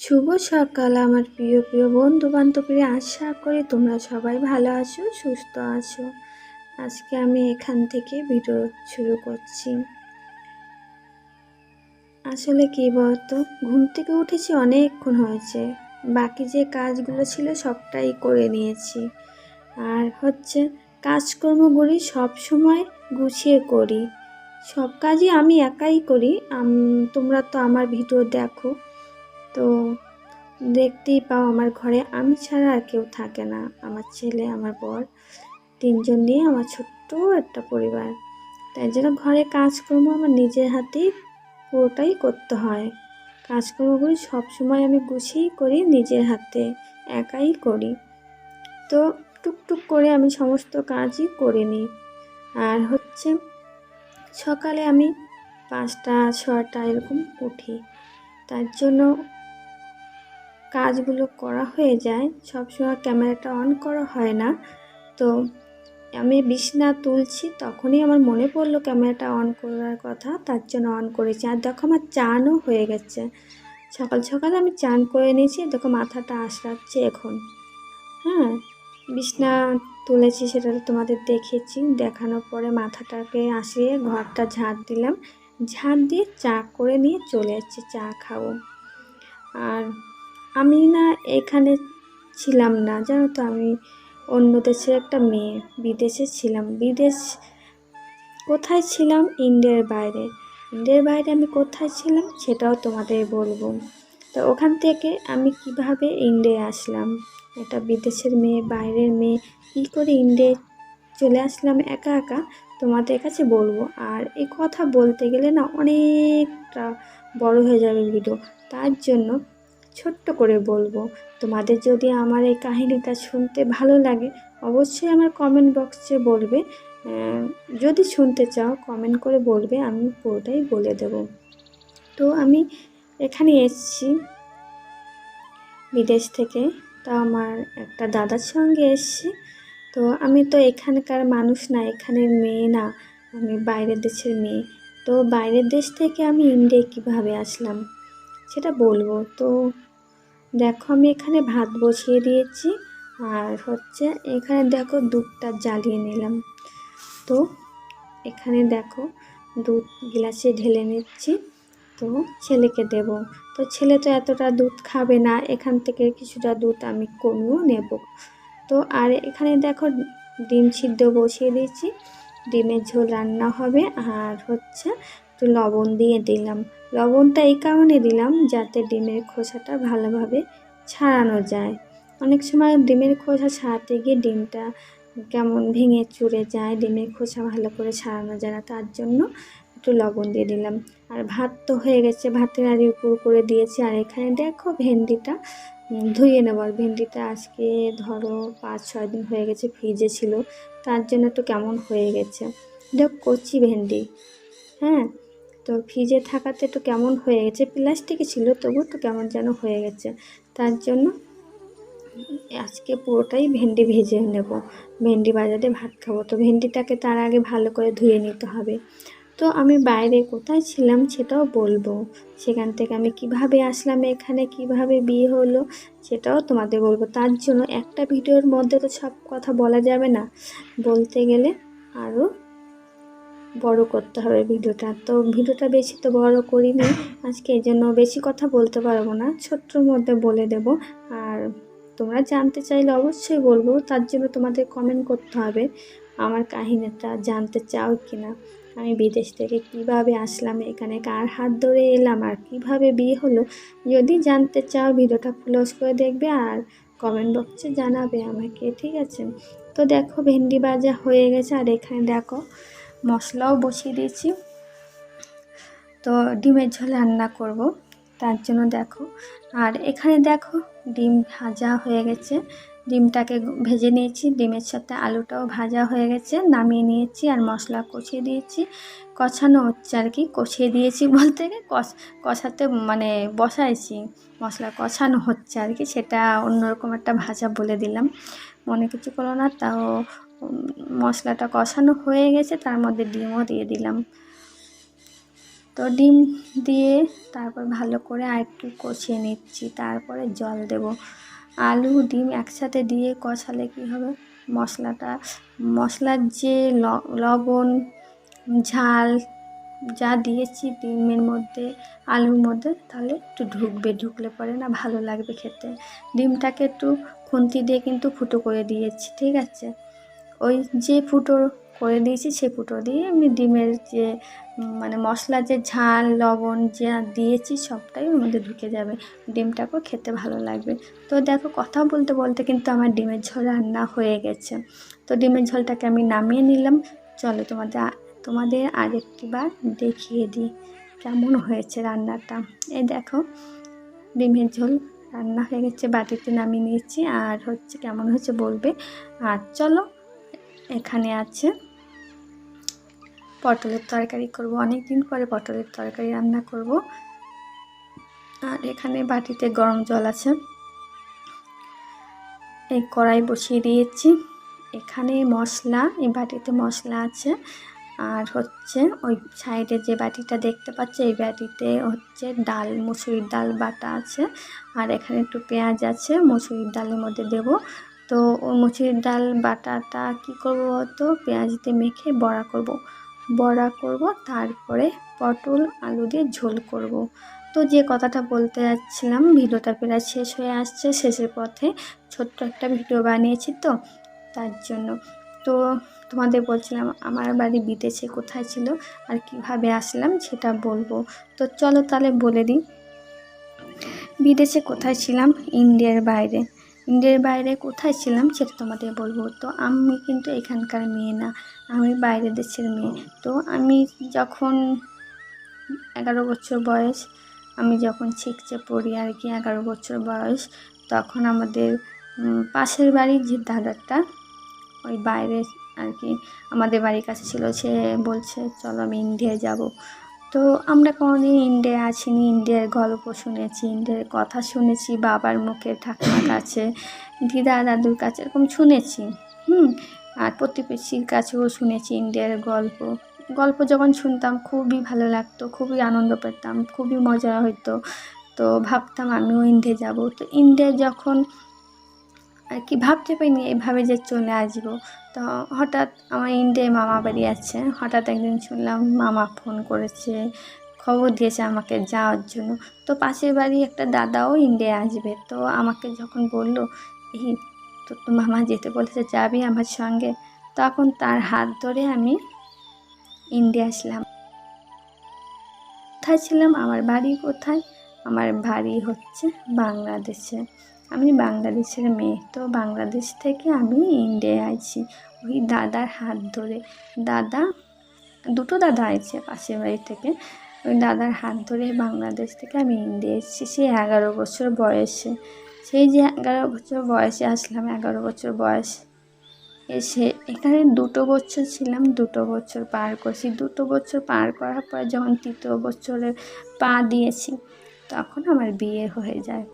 শুভ সকাল, আমার প্রিয় প্রিয় বন্ধু বান্ধবীরা আশা করি তোমরা সবাই ভালো আছো, সুস্থ আছো। আজকে আমি এখান থেকে ভিডিও শুরু করছি। আসলে কি বলতো, ঘুম থেকে উঠেছি, অনেকক্ষণ হয়েছে। বাকি যে কাজগুলো ছিল সবটাই করে নিয়েছি। আর হচ্ছে, কাজকর্মগুলি সব সময় গুছিয়ে করি। সব কাজই আমি একাই করি। তোমরা তো আমার ভিডিও দেখো। তো দেখতেই পাও আমার ঘরে আমি ছাড়া আর কেউ থাকে না। আমার ছেলে, আমার বর, তিনজন নিয়ে আমার ছোট্ট একটা পরিবার। তাই জন্য ঘরে কাজকর্ম আমার নিজের হাতেই পুরোটাই করতে হয়। কাজকর্মগুলি সবসময় আমি গুছিয়েই করি নিজের হাতে, একাই করি। তো টুকটুক করে আমি সমস্ত কাজই করে নিই। আর হচ্ছে সকালে আমি পাঁচটা ছটা এরকম উঠি। তার জন্য কাজগুলো করা হয়ে যায় সবসময় ক্যামেরাটা অন করা হয় না। তো আমি বিছনা তুলছি, তখনই আমার মনে পড়ল ক্যামেরাটা অন করার কথা, তার জন্য অন করেছি। আর দেখো আমার চানও হয়ে গেছে। সকাল সকাল আমি চান করে নিয়েছি, দেখো মাথাটা আশড়াচ্ছে এখন। হ্যাঁ বিছনা তুলেছি সেটা তোমাদের দেখেছি। দেখানোর পরে মাথাটাকে আসিয়ে ঘরটা ঝাড় দিলাম। ঝাড় দিয়ে চা করে নিয়ে চলে যাচ্ছি চা খাব। আমি না এখানে ছিলাম না, জানো তো আমি অন্য দেশের একটা মেয়ে, বিদেশে ছিলাম। বিদেশ কোথায় ছিলাম? ইন্ডিয়ার বাইরে। ইন্ডিয়ার বাইরে আমি কোথায় ছিলাম সেটাও তোমাদের বলব। তো ওখান থেকে আমি কীভাবে ইন্ডিয়া আসলাম? একটা বিদেশের মেয়ে, বাইরের মেয়ে, কী করে ইন্ডিয়ায় চলে আসলাম একা একা তোমাদের কাছে বলব। আর এই কথা বলতে গেলে না অনেকটা বড় হয়ে যাবে ভিডিও তার জন্য ছোট্ট করে বলব, তোমাদের যদি আমার এই কাহিনীটা শুনতে ভালো লাগে, অবশ্যই আমার কমেন্ট বক্সে বলবে। যদি শুনতে চাও কমেন্ট করে বলবে, আমি পুরোটাই বলে দেব। তো আমি এখানে এসেছি। বিদেশ থেকে। তা আমার একটা দাদার সঙ্গে এসেছি। তো আমি তো এখানকার মানুষ না, এখানের মেয়ে না, আমি বাইরের দেশের মেয়ে। তো বাইরের দেশ থেকে আমি ইন্ডিয়ায় কীভাবে আসলাম, সেটা বলব। তো দেখো, আমি এখানে ভাত বসিয়ে দিয়েছি। আর হচ্ছে এখানে দেখো, দুধটা জ্বালিয়ে নিলাম। তো এখানে দেখো, দুধ গ্লাসে ঢেলে নিচ্ছি। তো ছেলেকে দেব। তো ছেলে তো এতটা দুধ খাবে না, এখান থেকে কিছুটা দুধ আমি কমিয়েও নেব। তো আর এখানে দেখো, ডিম সিদ্ধ বসিয়ে দিয়েছি। ডিমের ঝোল রান্না হবে। আর হচ্ছে একটু লবণ দিয়ে দিলাম। লবণটা এই কারণে দিলাম যাতে ডিমের খোসাটা ভালোভাবে ছাড়ানো যায়। অনেক সময় ডিমের খোসা ছাড়াতে গিয়ে ডিমটা কেমন ভেঙে চুরে যায়, ডিমের খোসা ভালো করে ছাড়ানো যায় না, তার জন্য একটু লবণ দিয়ে দিলাম। আর ভাত তো হয়ে গেছে, ভাতের আড়ি উপর করে দিয়েছি। আর এখানে দেখো ভেন্ডিটা ধুয়ে নেব। আর ভেন্ডিটা আজকে ধরো পাঁচ, ছয় দিন হয়ে গেছে, ফ্রিজে ছিল। তার জন্য একটু কেমন হয়ে গেছে। দেখ কচি ভেন্ডি। হ্যাঁ তো ফ্রিজে থাকাতে একটু কেমন হয়ে গেছে? প্লাস্টিকে ছিল তবু তো কেমন যেন হয়ে গেছে। তার জন্য আজকে পুরোটাই ভেন্ডি ভেজে নেব। ভেন্ডি বাজারে ভাত খাব। তো ভেন্ডিটাকে তার আগে ভালো করে ধুয়ে নিতে হবে। তো আমি বাইরে কোথায় ছিলাম সেটাও বলব। সেখান থেকে আমি কীভাবে আসলাম, এখানে কীভাবে বিয়ে হলো সেটাও তোমাদের বলব। তার জন্য একটা ভিডিওর মধ্যে তো সব কথা বলা যাবে না। বলতে গেলে আরও বড় করতে হবে ভিডিওটা। তো ভিডিওটা বেশি তো বড় করিনি। আজকে এই জন্য বেশি কথা বলতে পারব না। ছোট্টর মধ্যে বলে দেব। আর তোমরা জানতে চাইলে অবশ্যই বলব, তার জন্য তোমাদের কমেন্ট করতে হবে, আমার কাহিনীটা জানতে চাও কি না আমি বিদেশ থেকে কীভাবে আসলাম, এখানে কার হাত ধরে এলাম, আর কীভাবে বিয়ে হলো? যদি জানতে চাও, ভিডিওটা ক্লোজ করে দেখবে আর কমেন্ট বক্সে জানাবে আমাকে, ঠিক আছে? তো দেখো, ভেন্ডি ভাজা হয়ে গেছে। আর এখানে দেখো মশলাও বসিয়ে দিয়েছি। তো ডিমের ঝোল রান্না করব, তার জন্য দেখো। আর এখানে দেখো ডিম ভাজা হয়ে গেছে। ডিমটাকে ভেজে নিয়েছি, ডিমের সাথে আলুটাও ভাজা হয়ে গেছে, নামিয়ে নিয়েছি আর মশলা কষিয়ে দিয়েছি। কষানো হচ্ছে আর কি, কষিয়ে দিয়েছি বলতে কষ, কষাতে মানে বসাইছি, মশলা কষানো হচ্ছে আর কি, সেটা অন্যরকম একটা ভাজা বলে দিলাম। মনে কিছু করো না, তাও মশলাটা কষানো হয়ে গেছে, তার মধ্যে ডিমও দিয়ে দিলাম। তো ডিম দিয়ে তারপর ভালো করে আর একটু কষিয়ে নিচ্ছি, তারপরে জল দেব। আলু, ডিম একসাথে দিয়ে কষালে কী হবে? মশলাটা, মশলার যে লবণ, ঝাল যা দিয়েছি ডিমের মধ্যে, আলুর মধ্যে, তাহলে একটু ঢুকবে, ঢুকলে পরে না ভালো লাগবে খেতে। ডিমটাকে একটু খুন্তি দিয়ে কিন্তু ফুটো করে দিয়েছি, ঠিক আছে? ওই যে ফুটো করে দিয়েছি, সে ফুটো দিয়ে এমনি ডিমের যে মানে মশলার যে ঝাল, লবণ যা দিয়েছি সবটাই ওর মধ্যে ঢুকে যাবে। ডিমটাকেও খেতে ভালো লাগবে। তো দেখো কথা বলতে বলতে কিন্তু আমার ডিমের ঝোল রান্না হয়ে গেছে। তো ডিমের ঝোলটাকে আমি নামিয়ে নিলাম। চলো তোমাদের তোমাদের আরেকটি বার দেখিয়ে দিই কেমন হয়েছে রান্নাটা। এই দেখো, ডিমের ঝোল রান্না হয়ে গেছে, বাটিতে নামিয়ে নিয়েছি। আর হচ্ছে কেমন হয়েছে বলবে। আর চলো এখানে আছে। পটলের তরকারি করব। অনেক দিন পরে পটলের তরকারি রান্না করব। আর এখানে বাটিতে গরম জল আছে। এই কড়াই বসিয়ে দিয়েছি। এখানে মশলা, এই বাটিতে মশলা আছে। আর হচ্ছে ওই সাইডে যে বাটিটা দেখতে পাচ্ছ, এই বাটিতে হচ্ছে ডাল, মুসুরির ডাল বাটা আছে। আর এখানে একটু পেঁয়াজ আছে, মুসুরির ডালের মধ্যে দেব। তো ওই মুসুরির ডাল, বাটাটা কি করব তো পেঁয়াজ দিয়ে মেখে বড়া করব। বড়া করব, তারপরে পটল, আলু দিয়ে ঝোল করব। তো যে কথাটা বলতে যাচ্ছিলাম, ভিডিওটা প্রায় শেষ হয়ে আসছে, শেষের পথে ছোট্ট একটা ভিডিও বানিয়েছি তো, তার জন্য। তো তোমাদের বলছিলাম, আমার বাড়ি বিদেশে কোথায় ছিল আর কীভাবে আসলাম সেটা বলব। তো চলো তাহলে বলে দিই, বিদেশে কোথায় ছিলাম? ইন্ডিয়ার বাইরে। ইন্ডিয়ার বাইরে কোথায় ছিলাম সেটা তোমাদের বলব। তো আমি কিন্তু এখানকার মেয়ে না, আমি বাইরের দেশের মেয়ে। তো আমি যখন এগারো বছর বয়স, আমি যখন শিখছে পড়ি আর কি এগারো বছর বয়স, তখন আমাদের পাশের বাড়ির যে দাদাটা, ওই বাইরে আর কি আমাদের বাড়ির কাছে ছিল, সে বলছে, চলো আমি ইন্ডিয়ায় যাব। তো আমরা কোনোদিন ইন্ডিয়া আছিনি, ইন্ডিয়ার গল্প শুনেছি, ইন্ডিয়ার কথা শুনেছি, বাবার মুখে ঠাকুমার কাছে, দিদা দাদুর কাছে এরকম শুনেছি, হুম? আর প্রতিবেশীর কাছেও শুনেছি ইন্ডিয়ার গল্প। গল্প যখন শুনতাম খুবই ভালো লাগতো, খুবই আনন্দ পেতাম, খুবই মজা হতো তো ভাবতাম আমিও ইন্ডিয়া যাব। তো ইন্ডিয়া যখন আর কি ভাবতে পারিনি এভাবে যে চলে আসব। তো হঠাৎ আমার ইন্ডিয়ায় মামা বাড়ি আছে। হঠাৎ একদিন শুনলাম মামা ফোন করেছে, খবর দিয়েছে আমাকে যাওয়ার জন্য। তো পাশের বাড়ি একটা দাদাও ইন্ডিয়া আসবে। তো আমাকে যখন বলল, এই তো মামা যেতে বলেছে, যাবি আমার সঙ্গে? তখন তার হাত ধরে আমি ইন্ডিয়া আসলাম। কোথায় ছিলাম? আমার বাড়ি কোথায়? আমার বাড়ি হচ্ছে বাংলাদেশে। আমি বাংলাদেশের মেয়ে। তো বাংলাদেশ থেকে আমি ইন্ডিয়ায় আছি ওই দাদার হাত ধরে। দাদা, দুটো দাদা আছে পাশের বাড়ি থেকে। ওই দাদার হাত ধরে বাংলাদেশ থেকে আমি ইন্ডিয়া এসেছি। সেই এগারো বছর বয়সে। সেই যে এগারো বছর বয়সে আসলাম, এগারো বছর বয়স এসে এখানে দুটো বছর ছিলাম, দুটো বছর পার করছি। দুটো বছর পার করার পর যখন তৃতীয় বছরে পা দিয়েছি, তখন আমার বিয়ে হয়ে যায়।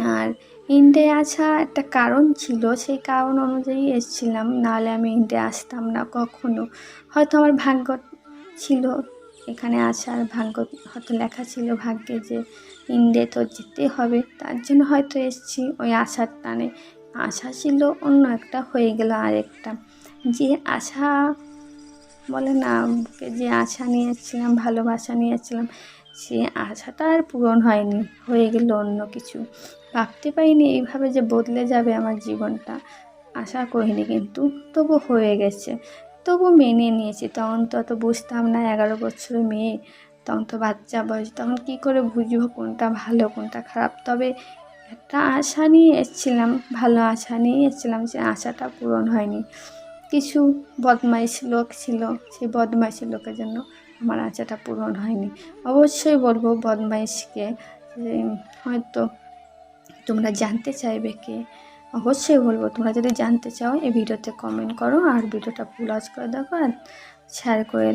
আর ইন্ডিয়ায় আসা একটা কারণ ছিল, সেই কারণ অনুযায়ী এসেছিলাম। নাহলে আমি ইন্ডিয়া আসতাম না কখনো। হয়তো আমার ভাগ্য ছিল এখানে আসার, ভাগ্য হয়তো লেখা ছিল ভাগ্যে যে ইন্ডিয়া তো যেতে হবে। তার জন্য হয়তো এসেছি, ওই আশার টানে। আশা ছিল অন্য একটা হয়ে গেল আরেকটা। যে আশা বলে না, বুকে যে আশা নিয়েছিলাম, ভালোবাসা নিয়েছিলাম, সে আশাটা আর পূরণ হয়নি, হয়ে গেল অন্য কিছু। ভাবতে পারিনি এইভাবে যে বদলে যাবে আমার জীবনটা। আশা করিনি, কিন্তু তবু হয়ে গেছে। তবু মেনে নিয়েছি। তখন তো অত বুঝতাম না, এগারো বছর মেয়ে, তখন তো বাচ্চা বয়স, তখন কী করে বুঝব কোনটা ভালো, কোনটা খারাপ? তবে একটা আশা নিয়ে এসেছিলাম, ভালো আশা নিয়ে এসেছিলাম সে আশাটা পূরণ হয়নি। কিছু বদমাইশ লোক ছিল, সেই বদমাইশ লোকের জন্য আমার আশাটা পূরণ হয়নি। অবশ্যই বলব বদমাইশকে যে হয়তো তোমরা জানতে চাইবে কে? অবশ্যই বলব, তোমরা যদি জানতে চাও এই ভিডিওতে কমেন্ট করো আর ভিডিওটা ফুল আজ করে দেখো আর শেয়ার করে